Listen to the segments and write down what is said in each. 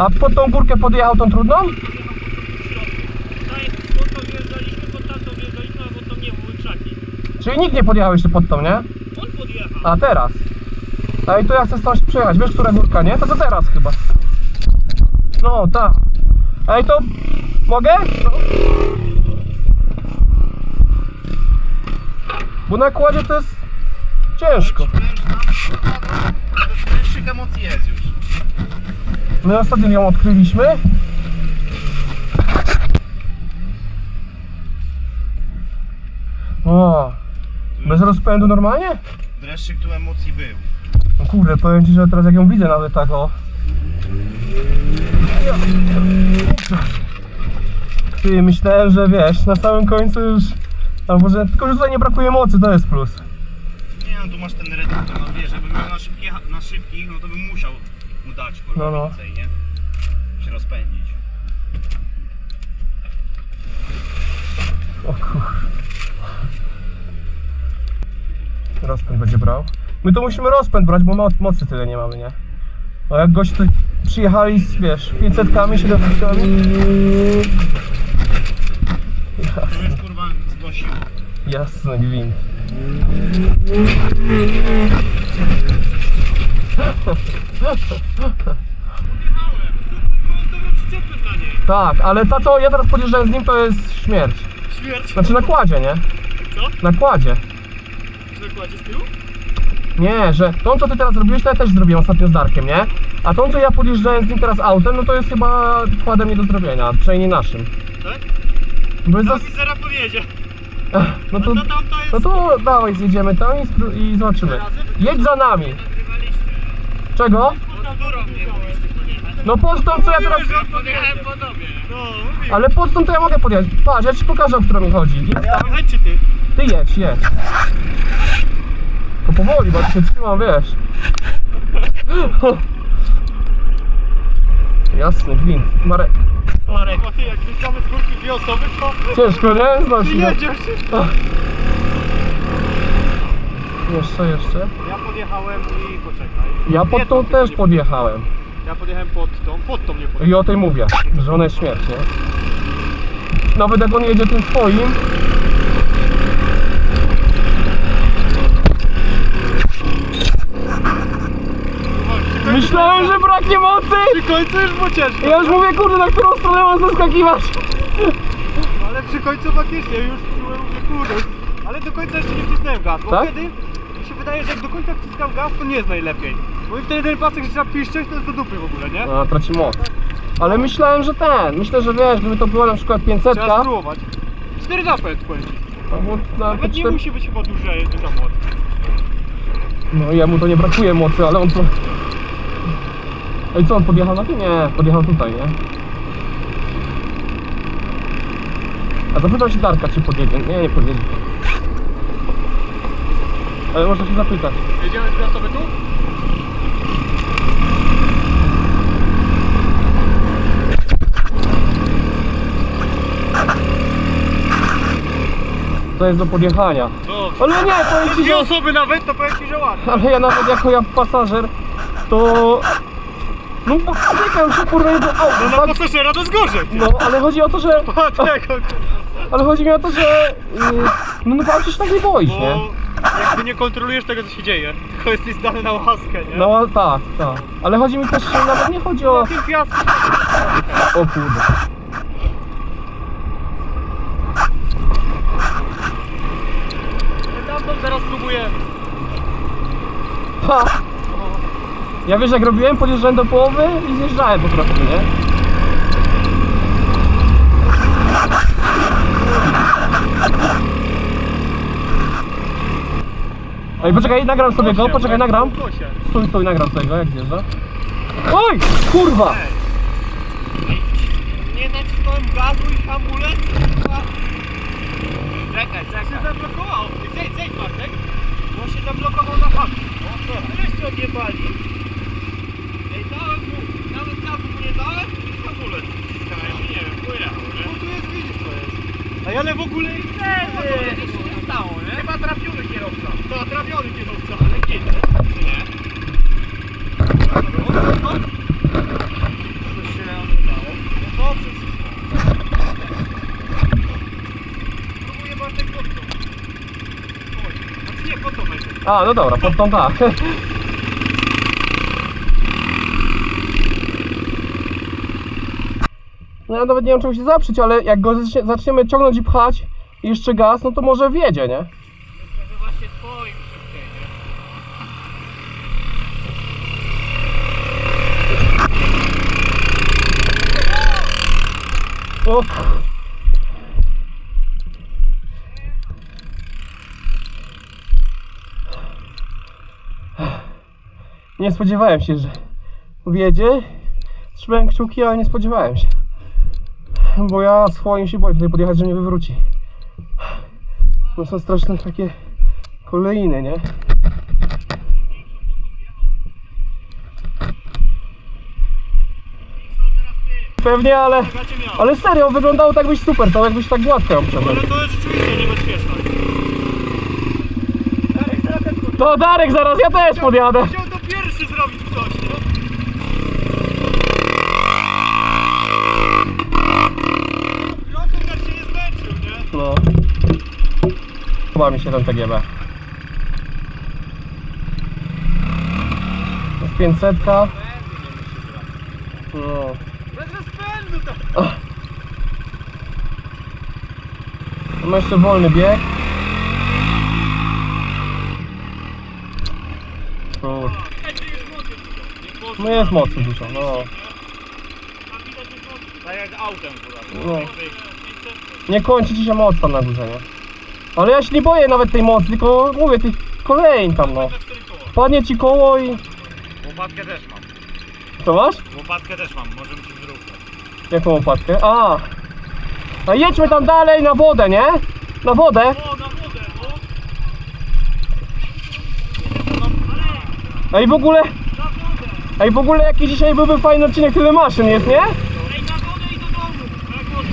A pod tą górkę podjechał tą trudną? Czyli nikt nie podjechał jeszcze pod tą, nie? On podjechał. A teraz. A i tu ja chcę stąd przejechać. Wiesz, która górka, nie? To to teraz chyba. No, tak. Ej, to mogę? No. Bo na kładzie to jest ciężko. Emocji jest już. My ostatnio ją odkryliśmy. O, bez rozpędu normalnie? Dreszczyk tu emocji był. No kurde, powiem ci, że teraz jak ją widzę nawet tak o. Ty, myślałem, że wiesz, na samym końcu już... Albo że tylko, że tutaj nie brakuje mocy, to jest plus. Nie no, tu masz ten reduktor, no wiesz, żeby miał na, szybkie, na szybkich, no to bym musiał mu dać kurwa No, no. więcej, nie? Się rozpędzić. O kur... Rozpęd będzie brał. My to musimy rozpęd brać, bo mo- mocy tyle nie mamy, nie? A jak goście tu przyjechali z, wiesz, 500 700 To już kurwa znosiło. Jasny gwint. Tak, ale ta co ja teraz podjeżdżałem z nim to jest śmierć. Śmierć. Znaczy na kładzie, nie? Co? Na kładzie. Że kładzie z tyłu? Nie, że tą co ty teraz zrobiłeś, to ja też zrobiłem ostatnio z Darkiem, nie? A tą co ja podjeżdżałem z nim teraz autem, no to jest chyba kładem nie do zrobienia, przynajmniej naszym. Tak? Bo jest zas... zaraz podjedzie. No to, No to tamta jest... no to dawaj, zjedziemy tam i, spró- i zobaczymy. Jedź za nami. Czego? No pod tą co ja teraz... Podjechałem po tobie. No. Ale pod tą to ja mogę podjechać. Patrz, ja ci pokażę o którą mi chodzi. Chodź czy ty? Ty jedź, jedź. To powoli, bo się trzymam, wiesz. Jasny gwint. Marek. Marek. Jak wyciągamy z górki dwie osoby, to... Ciężko, nie? Znasz Ty mnie. jedziesz. Jeszcze, jeszcze. Ja podjechałem i poczekaj. Ja pod tą Jedną też tylko nie- podjechałem. Ja podjechałem pod tą, pod tą nie podjechałem. I o tej mówię, że ona jest śmierć, nie? Nawet jak on jedzie tym swoim, myślałem, że braknie mocy! Przy końcu już było ciężko. Ja już mówię, kurde, na którą stronę mam zaskakiwać? Ale przy końcu faktycznie już czułem, że kurde. Ale do końca jeszcze nie wcisnąłem gaz, bo Tak? wtedy wydaje, że jak do końca wciskam gaz, to nie jest najlepiej. Bo i wtedy ten pasek, że trzeba piszczeć, to jest do dupy w ogóle, nie? No, traci moc. Ale myślałem, że ten, myślę, że wiesz, gdyby to była na przykład 500, Trzeba spróbować. Cztery napęd powiem ci. na Nawet nie cztery- musi być chyba duże, duża moc. No jemu to nie brakuje mocy, ale on to... Ej, co, on podjechał na tym? Nie, podjechał tutaj, nie? A zapytam się Darka, czy podjedzie. Nie, nie podjedzie. Ale można się zapytać. Jedziemy dwie osoby tu? To jest do podjechania. Dobrze. Ale nie, powiem ci, Dwie że... osoby nawet, to powiem ci, że ładnie. Ale ja nawet jako ja pasażer, to... No bo czekam się kurwa do No auta. na tak? pasażera to jest gorzej. No, ale chodzi o to, że... Patrz jak on... Ale chodzi mi o to, że... Yy, no no pan się tak nie boisz, nie? Bo jakby nie kontrolujesz tego, co się dzieje, tylko jesteś zdany na łaskę, nie? No tak, tak. Ale chodzi mi też, że nawet nie chodzi o... Na tym piasku O kurde. tamtą zaraz próbuję. Ha! Ja wiesz jak robiłem? Podjeżdżałem do połowy i zjeżdżałem po prostu, nie? Ej, poczekaj, nagram sobie go, poczekaj, nagram. Stój, stój, nagram sobie go, jak zjeżdża. Oj! Kurwa! Nie nacisnąłem gazu i hamulec. kurwa. Czekaj, czekaj. się zablokował. Zejdź, zejdź Bartek. Bo się zablokował na haku. No, Weźcie odjebali. Ej, dałem mu, nawet gazu mu nie dałem i hamulec wciskałem. Nie wiem, pojechał, nie? No tu jest, widzisz co jest. Ej, ale w ogóle nie wiem. co się stało, nie? Chyba trafiony kierowca. To trafiony kierowca. Ale kiedy? Nie. A, no dobra, pod tą tak. No ja nawet nie wiem czego się zaprzeć, ale jak go zacznie- zaczniemy ciągnąć i pchać i jeszcze gaz, no to może wjedzie, nie? Właśnie twoim? O. Nie spodziewałem się, że wjedzie. Trzymałem kciuki, ale nie spodziewałem się. Bo ja swoim się boję tutaj podjechać, że mnie wywróci. To są straszne takie kolejny, nie? Pewnie, ale, ale serio, wyglądało tak byś super, to jakbyś tak gładko ją przebrał. Ale to jest rzeczywiście niebezpieczne. To Darek, zaraz ja też podjadę. Chciał to pierwszy zrobić ktoś, nie? Losem tak się nie zmęczył, nie? No. Podoba mi się ten TGB. To jest 500. No. Bez rozpędu to. Ma jeszcze wolny bieg. Kur. No jest mocy dużo, no. Tak jak autem akurat. No. Nie kończy ci się moc tam na górze, nie? Ale ja się nie boję nawet tej mocy, tylko mówię tych kolejń tam no. Padnie ci koło i... Łopatkę też mam. Co masz? Łopatkę też mam, możemy ci zrównać. Jaką łopatkę? A! A jedźmy tam dalej na wodę, nie? Na wodę. O, na wodę, no! Ej w ogóle... Ej w ogóle jaki dzisiaj byłby fajny odcinek, tyle maszyn jest, nie? Ej, na wodę i do domu! Na wodę.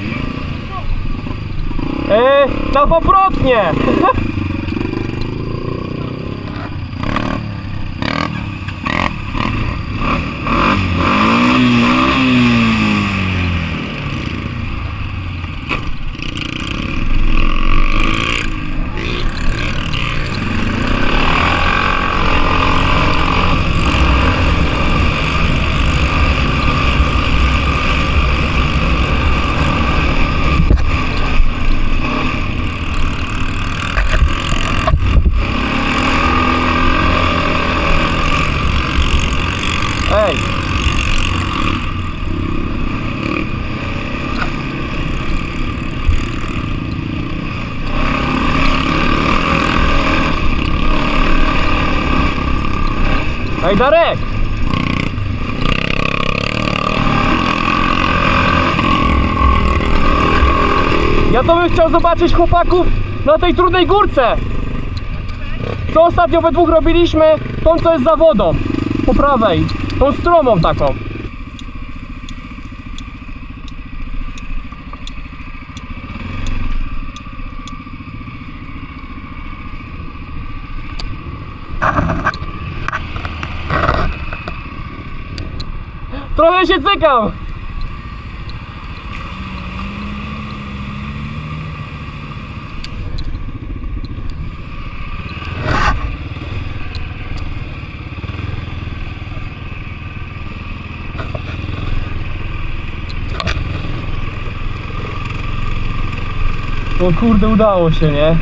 Ej, na poprotnie! Ej! Ej Darek! Ja to bym chciał zobaczyć chłopaków na tej trudnej górce! Co ostatnio we dwóch robiliśmy, tą co jest za wodą, po prawej, tą stromą taką. Trochę się cykam! No kurde, udało się, nie?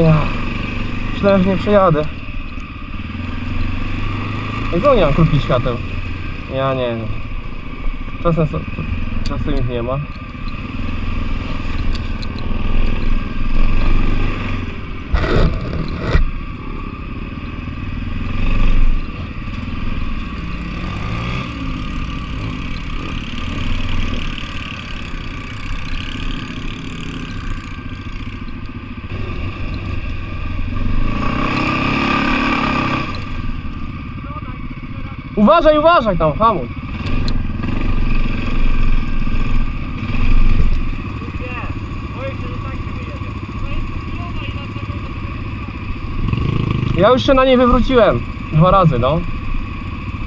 Ja. Myślałem, że nie przejadę. Dlaczego nie mam krótkich świateł? Ja nie wiem. Czasem, so, czasem ich nie ma. Uważaj, uważaj tam, hamuj. Ja już się na niej wywróciłem. Dwa razy, no.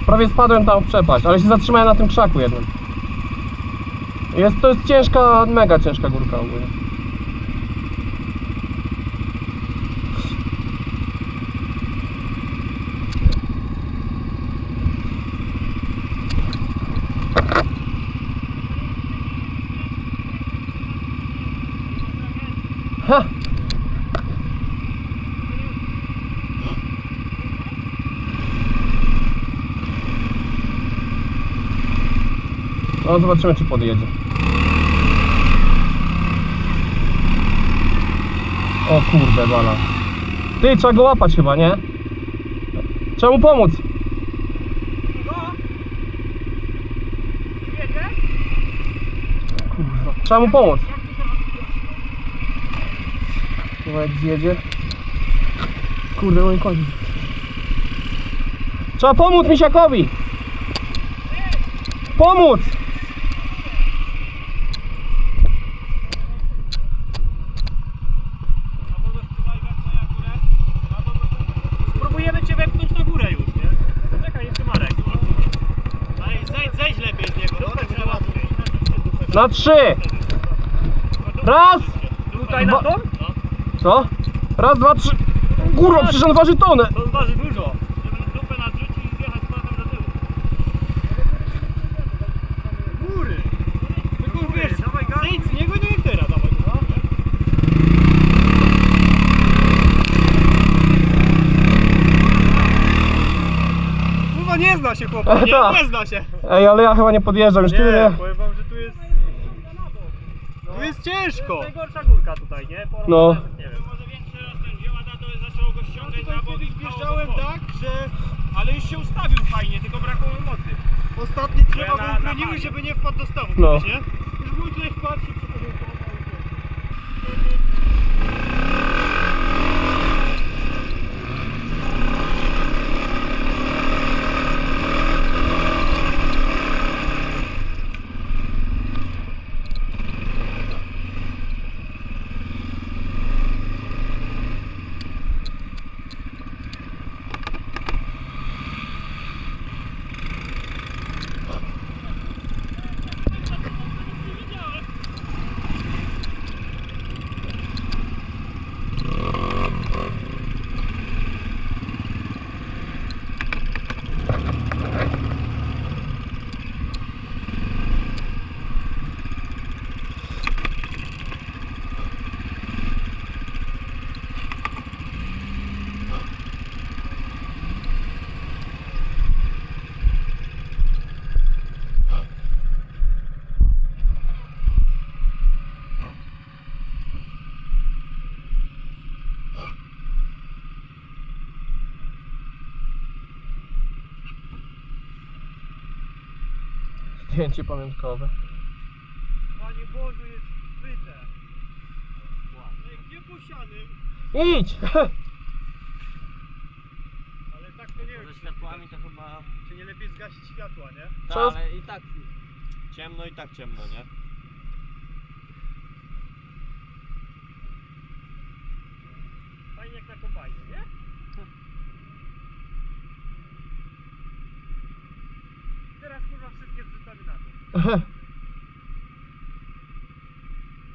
Prawie spadłem tam w przepaść, ale się zatrzymałem na tym krzaku jednym. Jest, to jest ciężka, mega ciężka górka ogólnie. Ha! No zobaczymy czy podjedzie. O kurde bala. Ty, trzeba go łapać chyba, nie? Trzeba mu pomóc. Trzeba mu pomóc. Chyba jak zjedzie. Kurde, mój koń. Trzeba pomóc misiakowi. Pomóc! Spróbujemy cię wepchnąć na górę już, nie? Czekaj, jeszcze Marek. Ej, zejdź, zejdź lepiej z niego, to będzie łatwiej. Na trzy! Raz! Tutaj na to? Co? Raz, dwa, trzy. Kurwa, przecież on waży tonę. To waży dużo. Żeby dupę nadrzucić i zjechać z powrotem do tyłu. Góry! Tylko wiesz, zejdź z niego i nie teraz, dawaj. No. Kurwa nie zna się chłopak, nie, Tak. nie zna się. Ej, ale ja chyba nie podjeżdżam, już tyle nie. powiem wam, że tu jest... Tu jest ciężko. To jest najgorsza górka tutaj, nie? No. Nie wiem. Może większy rozpęd wzięła, to zaczęło go ściągać na bok. Wjeżdżałem tak, że... Ale już się ustawił fajnie, tylko brakło mocy. Ostatnie drzewa go uchroniły, żeby nie wpadł do stawu No. nie? Już był tutaj wpadł się Zdjęcie pamiątkowe. Panie Boże, jest zbyte. Ej, gdzie posianym? Idź! Ale tak to nie wiem, Ze czy, światłami to chyba... czy nie lepiej zgasić światła, nie? Ta, Czas- ale i tak ciemno i tak ciemno, nie? Fajnie jak na kombajnie, nie? Teraz kurwa wszystkie Uh-huh.